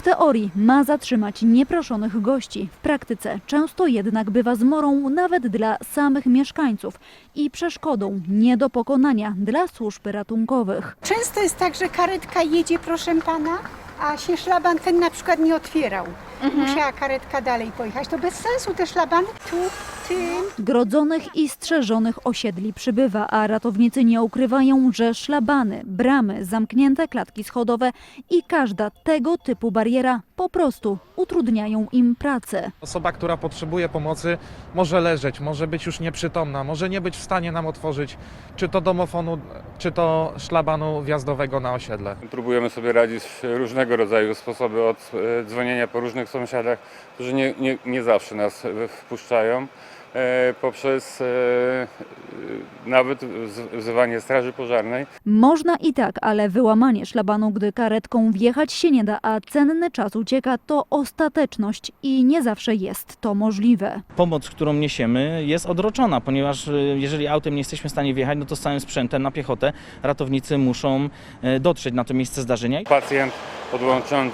W teorii ma zatrzymać nieproszonych gości. W praktyce często jednak bywa zmorą nawet dla samych mieszkańców i przeszkodą nie do pokonania dla służb ratunkowych. Często jest tak, że karetka jedzie, proszę pana, a się szlaban ten na przykład nie otwierał. Musiała karetka dalej pojechać. To bez sensu te szlabany tu, tym. Grodzonych i strzeżonych osiedli przybywa, a ratownicy nie ukrywają, że szlabany, bramy, zamknięte klatki schodowe i każda tego typu bariera po prostu utrudniają im pracę. Osoba, która potrzebuje pomocy, może leżeć, może być już nieprzytomna, może nie być w stanie nam otworzyć czy to domofonu, czy to szlabanu wjazdowego na osiedle. Próbujemy sobie radzić różnego rodzaju sposoby od e, dzwonienia po różnych sąsiadach, którzy nie, nie, nie zawsze nas wpuszczają, e, poprzez e, e, nawet wz- wzywanie straży pożarnej. Można i tak, ale wyłamanie szlabanu, gdy karetką wjechać się nie da, a cenny czas ucieka, to ostateczność i nie zawsze jest to możliwe. pomoc, którą niesiemy, jest odroczona, ponieważ jeżeli autem nie jesteśmy w stanie wjechać, no to z całym sprzętem na piechotę ratownicy muszą dotrzeć na to miejsce zdarzenia. Pacjent podłączony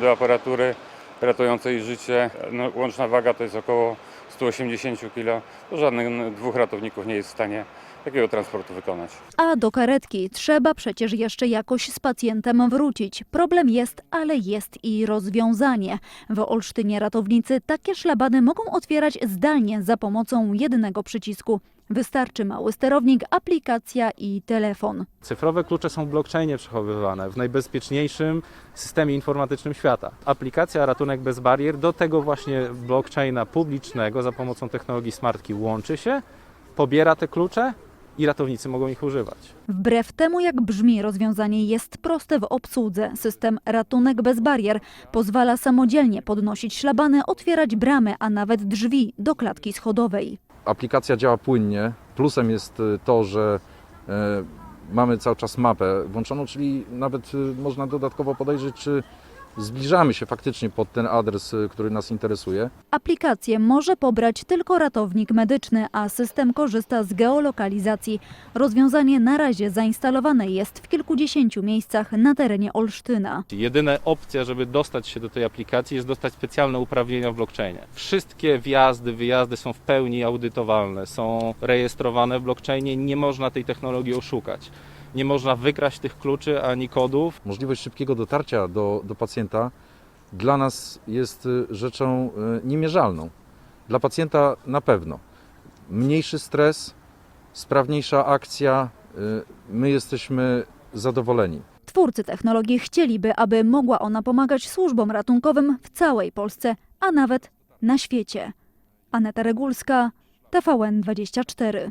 do aparatury ratującej życie, no, łączna waga to jest około 180 kg, to żadnych dwóch ratowników nie jest w stanie takiego transportu wykonać. A do karetki trzeba przecież jeszcze jakoś z pacjentem wrócić. Problem jest, ale jest i rozwiązanie. W Olsztynie ratownicy takie szlabany mogą otwierać zdalnie za pomocą jednego przycisku. Wystarczy mały sterownik, aplikacja i telefon. Cyfrowe klucze są w blockchainie przechowywane, w najbezpieczniejszym systemie informatycznym świata. Aplikacja Ratunek bez barier do tego właśnie blockchaina publicznego za pomocą technologii Smart Key łączy się, pobiera te klucze i ratownicy mogą ich używać. Wbrew temu, jak brzmi rozwiązanie, jest proste w obsłudze. System Ratunek bez barier pozwala samodzielnie podnosić szlabany, otwierać bramy, a nawet drzwi do klatki schodowej. Aplikacja działa płynnie. Plusem jest y, to, że e, mamy cały czas mapę włączoną, czyli nawet y, można dodatkowo podejrzeć, czy zbliżamy się faktycznie pod ten adres, y, który nas interesuje. Aplikację może pobrać tylko ratownik medyczny, a system korzysta z geolokalizacji. Rozwiązanie na razie zainstalowane jest w kilkudziesięciu miejscach na terenie Olsztyna. Jedyna opcja, żeby dostać się do tej aplikacji jest dostać specjalne uprawnienia w blockchainie. Wszystkie wjazdy, wyjazdy są w pełni audytowalne, są rejestrowane w blockchainie, nie można tej technologii oszukać. Nie można wykraść tych kluczy ani kodów. Możliwość szybkiego dotarcia do, do pacjenta dla nas jest y, rzeczą y, niemierzalną. Dla pacjenta na pewno. Mniejszy stres, sprawniejsza akcja, y, my jesteśmy zadowoleni. Twórcy technologii chcieliby, aby mogła ona pomagać służbom ratunkowym w całej Polsce, a nawet na świecie. Aneta Regulska, TVN24.